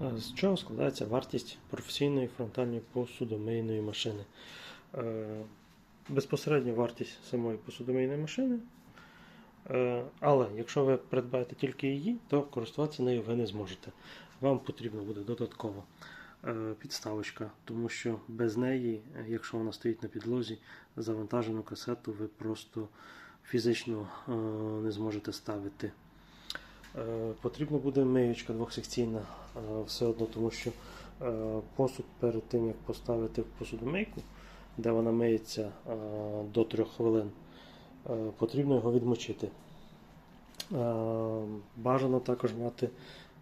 З чого складається вартість професійної фронтальної посудомийної машини? Е, Безпосередньо вартість самої посудомийної машини. Е, Але якщо ви придбаєте тільки її, то користуватися нею ви не зможете. Вам потрібно буде додатково е, підставочка, тому що без неї, якщо вона стоїть на підлозі, завантажену касету ви просто фізично не зможете ставити. Е, Потрібна буде миючка двохсекційна е, все одно, тому що е, посуд перед тим, як поставити в посудомийку, де вона миється до 3 хвилин, потрібно його відмочити. Бажано також мати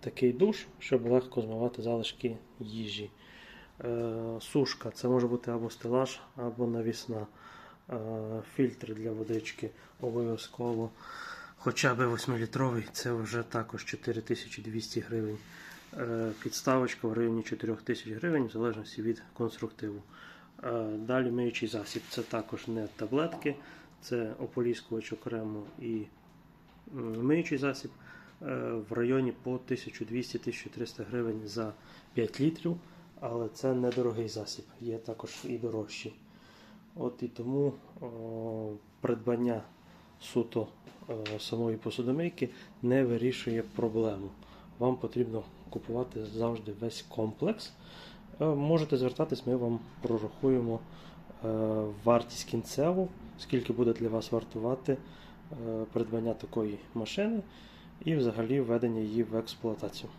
такий душ, щоб легко змивати залишки їжі. Сушка це може бути або стелаж, або навісна. Е, Фільтр для водички обов'язково. Хоча б 8-літровий, це вже також 4200 гривень. Е, Підставочка в районі 4000 гривень, в залежності від конструктиву. Е, Далі миючий засіб. Це також не таблетки, це ополіскувач окремо і миючий засіб е, в районі по 1200-1300 гривень за 5 літрів, але це недорогий засіб, є також і дорожчі. От і тому о, придбання суто е, самої посудомийки не вирішує проблему. Вам потрібно купувати завжди весь комплекс. Е, Можете звертатись, ми вам прорахуємо е, вартість кінцеву, скільки буде для вас вартувати придбання такої машини і взагалі введення її в експлуатацію.